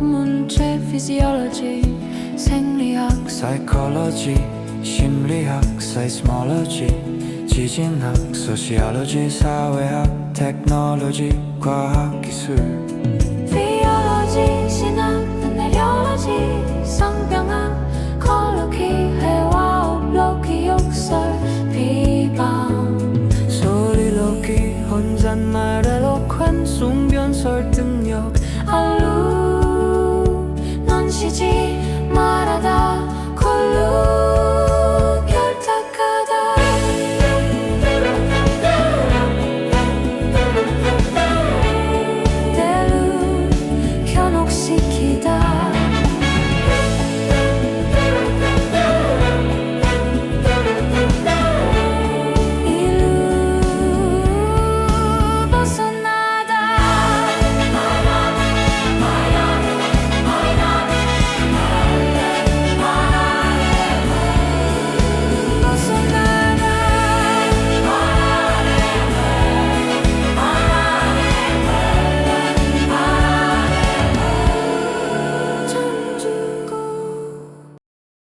문제 physiology 생리학 psychology, 심리학, seismology, 지진학, sociology, 사회학, technology, 과학기술 theology 신학 내려ology 성병학 컬러키 해와 업 로키 욕설 비방 소리로기 혼잣말 eloquent 숭변 설득 I